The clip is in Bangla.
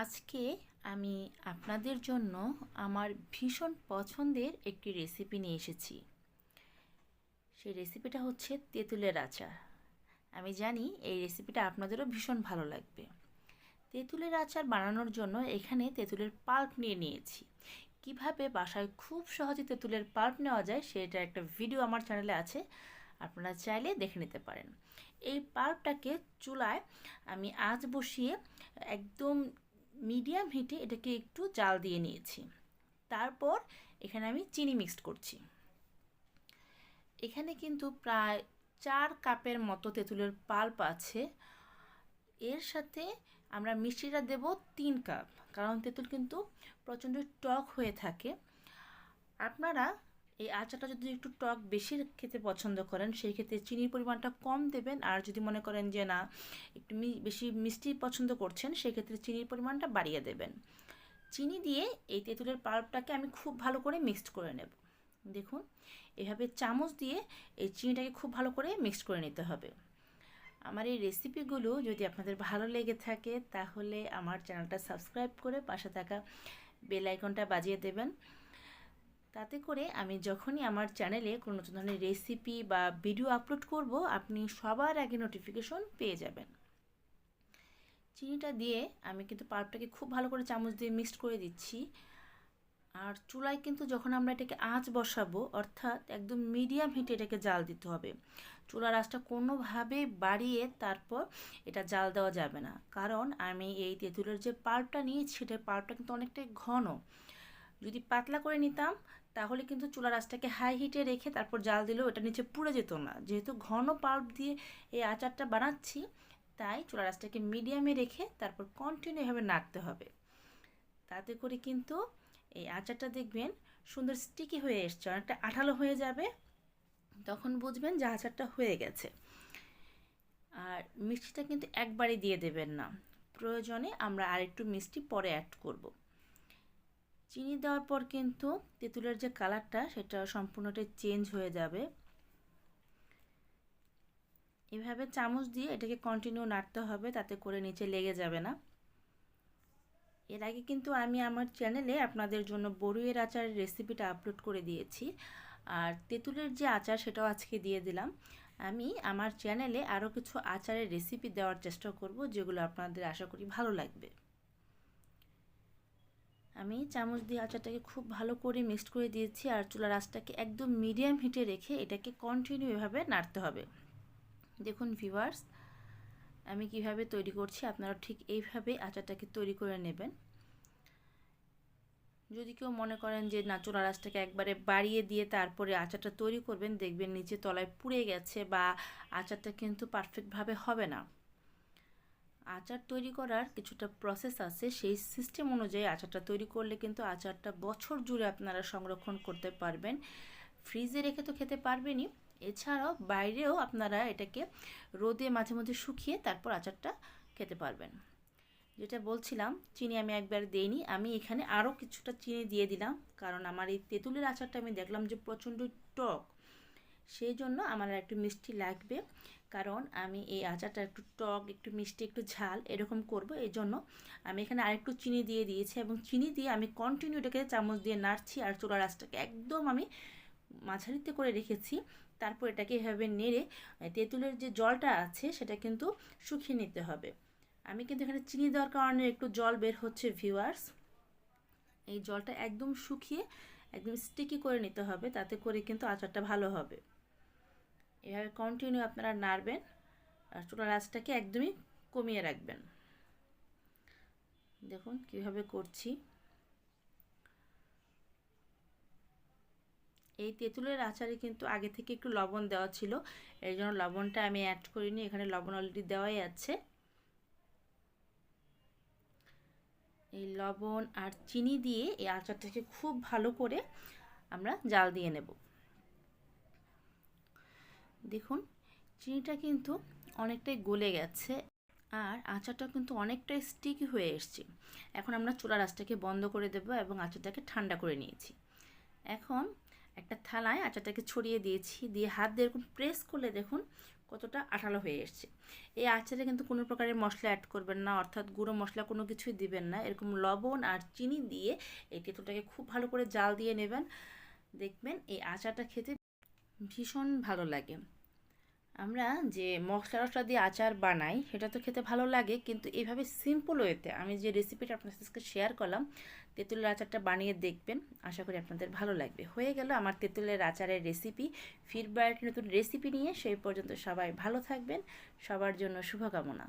আজকে আমি আপনাদের জন্য আমার ভীষণ পছন্দের একটি রেসিপি নিয়ে এসেছি। সেই রেসিপিটা হচ্ছে তেঁতুলের আচার। আমি জানি এই রেসিপিটা আপনাদেরও ভীষণ ভালো লাগবে। তেঁতুলের আচার বানানোর জন্য এখানে তেঁতুলের পাল্প নিয়ে নিয়েছি। কীভাবে বাসায় খুব সহজে তেঁতুলের পাল্প নেওয়া যায় সেটা একটা ভিডিও আমার চ্যানেলে আছে, আপনারা চাইলে দেখে নিতে পারেন। এই পাল্পটাকে চুলায় আমি আঁচ বসিয়ে একদম মিডিয়াম হিটে এটাকে একটু জাল দিয়ে নিয়েছি। তারপর এখানে আমি চিনি মিক্সড করছি। এখানে কিন্তু প্রায় চার কাপের মতো তেঁতুলের পাল্প আছে। এর সাথে আমরা মিষ্টিটা দেব তিন কাপ। কারণ তেঁতুল কিন্তু প্রচণ্ড টক হয়ে থাকে। আপনারা এই আচারটা যদি একটু টক বেশি খেতে পছন্দ করেন, সেই ক্ষেত্রে চিনির পরিমাণটা কম দেবেন। আর যদি মনে করেন যে, না, একটু বেশি মিষ্টি পছন্দ করছেন সেক্ষেত্রে চিনির পরিমাণটা বাড়িয়ে দেবেন। চিনি দিয়ে এই তেঁতুলের পাল্পটাকে আমি খুব ভালো করে মিক্সড করে নেব। দেখুন, এভাবে চামচ দিয়ে এই চিনিটাকে খুব ভালো করে মিক্সড করে নিতে হবে। আমার এই রেসিপিগুলো যদি আপনাদের ভালো লেগে থাকে, তাহলে আমার চ্যানেলটা সাবস্ক্রাইব করে পাশে থাকা বেল আইকনটা বাজিয়ে দেবেন। তাতে করে আমি যখনই আমার চ্যানেলে কোনো নতুন ধরনের রেসিপি বা ভিডিও আপলোড করব, আপনি সবার আগে নোটিফিকেশন পেয়ে যাবেন। চিনিটা দিয়ে আমি কিন্তু পাল্পটাকে খুব ভালো করে চামচ দিয়ে মিক্সড করে দিচ্ছি। আর চুলায় কিন্তু যখন আমরা এটাকে আঁচ বসাবো, অর্থাৎ একদম মিডিয়াম হিটে এটাকে জাল দিতে হবে। চুলার আঁচটা কোনোভাবে বাড়িয়ে তারপর এটা জাল দেওয়া যাবে না। কারণ আমি এই তেঁতুলের যে পাল্পটা নিয়েছি, সেটার পাল্পটা কিন্তু অনেকটাই ঘন। যদি পাতলা করে নিতাম তাহলে কিন্তু চুলার আঁচটাকে হাই হিটে রেখে তারপর জাল দিলেও এটা নিচে পুড়ে যেত না। যেহেতু ঘন পাল্প দিয়ে এই আচারটা বানাচ্ছি, তাই চুলার আঁচটাকে মিডিয়ামে রেখে তারপর কন্টিনিউ এভাবে নাড়তে হবে। তাতে করে কিন্তু এই আচারটা দেখবেন সুন্দর স্টিকি হয়ে এসছে, অনেকটা আঠালো হয়ে যাবে। তখন বুঝবেন যে আচারটা হয়ে গেছে। আর মিষ্টিটা কিন্তু একবারই দিয়ে দেবেন না। প্রয়োজনে আমরা আরেকটু মিষ্টি পরে অ্যাড করব। চিনি দেওয়ার পর কিন্তু তেঁতুলের যে কালারটা, সেটা সম্পূর্ণটাই চেঞ্জ হয়ে যাবে। এভাবে চামচ দিয়ে এটাকে কন্টিনিউ নাড়তে হবে, তাতে করে নিচে লেগে যাবে না। এর আগে কিন্তু আমি আমার চ্যানেলে আপনাদের জন্য বড়ুয়ের আচারের রেসিপিটা আপলোড করে দিয়েছি। আর তেঁতুলের যে আচার, সেটাও আজকে দিয়ে দিলাম। আমি আমার চ্যানেলে আরও কিছু আচারের রেসিপি দেওয়ার চেষ্টা করব, যেগুলো আপনাদের আশা করি ভালো লাগবে। আমি চামচ দিয়ে আচারটাকে খুব ভালো করে মিক্সড করে দিয়েছি আর চুলার আঁচটাকে একদম মিডিয়াম হিটে রেখে এটাকে কন্টিনিউ এভাবে নাড়তে হবে। দেখুন ভিভার্স আমি কীভাবে তৈরি করছি আপনারা ঠিক এইভাবে আচারটাকে তৈরি করে নেবেন। যদি কেউ মনে করেন যে না, চুলার আঁচটাকে একবারে বাড়িয়ে দিয়ে তারপরে আচারটা তৈরি করবেন, দেখবেন নিচে তলায় পুড়ে গেছে বা আচারটা কিন্তু পারফেক্টভাবে হবে না। আচার তৈরি করার কিছুটা প্রসেস আছে, সেই সিস্টেম অনুযায়ী আচারটা তৈরি করলে কিন্তু আচারটা বছর জুড়ে আপনারা সংরক্ষণ করতে পারবেন। ফ্রিজে রেখে তো খেতে পারবেনই। এছাড়াও বাইরেও আপনারা এটাকে রোদে মাঝে মধ্যে শুকিয়ে তারপর আচারটা খেতে পারবেন। যেটা বলছিলাম, চিনি আমি একবার দেইনি, আমি এখানে আরও কিছুটা চিনি দিয়ে দিলাম। কারণ আমার এই তেঁতুলের আচারটা আমি দেখলাম যে প্রচণ্ড টক। সেই জন্য আমার একটু মিষ্টি লাগবে। কারণ আমি এই আচারটা একটু টক, একটু মিষ্টি, একটু ঝাল এরকম করব। এই জন্য আমি এখানে আরেকটু চিনি দিয়ে দিয়েছি এবং চিনি দিয়ে আমি কন্টিনিউ এটাকে চামচ দিয়ে নাড়ছি আর চুলার আঁচটাকে একদম আমি মাঝারিতে করে রেখেছি। তারপর এটাকে এভাবে নেড়ে তেঁতুলের যে জলটা আছে সেটা কিন্তু শুকিয়ে নিতে হবে। আমি কিন্তু এখানে চিনি দেওয়ার কারণে একটু জল বের হচ্ছে ভিউয়ার্স এই জলটা একদম শুকিয়ে একদম স্টিকি করে নিতে হবে, তাতে করে কিন্তু আচারটা ভালো হবে। এভাবে কন্টিনিউ আপনারা নাড়বেন, আর চুলার আঁচটাকে একদমই কমিয়ে রাখবেন। দেখুন কীভাবে করছি। এই তেঁতুলের আচারে কিন্তু আগে থেকে একটু লবণ দেওয়া ছিল এই জন্য লবণটা আমি অ্যাড করিনি, এখানে লবণ অলরেডি দেওয়াই আছে। এই লবণ আর চিনি দিয়ে এই আচারটাকে খুব ভালো করে আমরা জাল দিয়ে নেব। দেখুন, চিনিটা কিন্তু অনেকটাই গলে গেছে আর আচারটা কিন্তু অনেকটাই স্টিকি হয়ে এসছে। এখন আমরা চুলার আঁচটাকে বন্ধ করে দেব এবং আচারটাকে ঠান্ডা করে নিয়েছি। এখন একটা থালায় আচারটাকে ছড়িয়ে দিয়েছি, দিয়ে হাত দিয়ে এরকম প্রেস করলে দেখুন কতটা আঠালো হয়ে এসছে। এই আচারে কিন্তু কোনো প্রকারের মশলা অ্যাড করবেন না, অর্থাৎ গুঁড়ো মশলা কোনো কিছুই দিবেন না। এরকম লবণ আর চিনি দিয়ে এই তেঁতুলটাকে খুব ভালো করে জাল দিয়ে নেবেন। দেখবেন এই আচারটা খেতে ভীষণ ভালো লাগে। আমরা যে মশলা টশলা দিয়ে আচার বানাই, সেটা তো খেতে ভালো লাগে, কিন্তু এইভাবে সিম্পল ওয়েতে আমি যে রেসিপিটা আপনার সাথে শেয়ার করলাম, তেঁতুলের আচারটা বানিয়ে দেখবেন, আশা করি আপনাদের ভালো লাগবে। হয়ে গেল আমার তেঁতুলের আচারের রেসিপি ফিডব্যাক নতুন রেসিপি নিয়ে সেই পর্যন্ত সবাই ভালো থাকবেন। সবার জন্য শুভকামনা।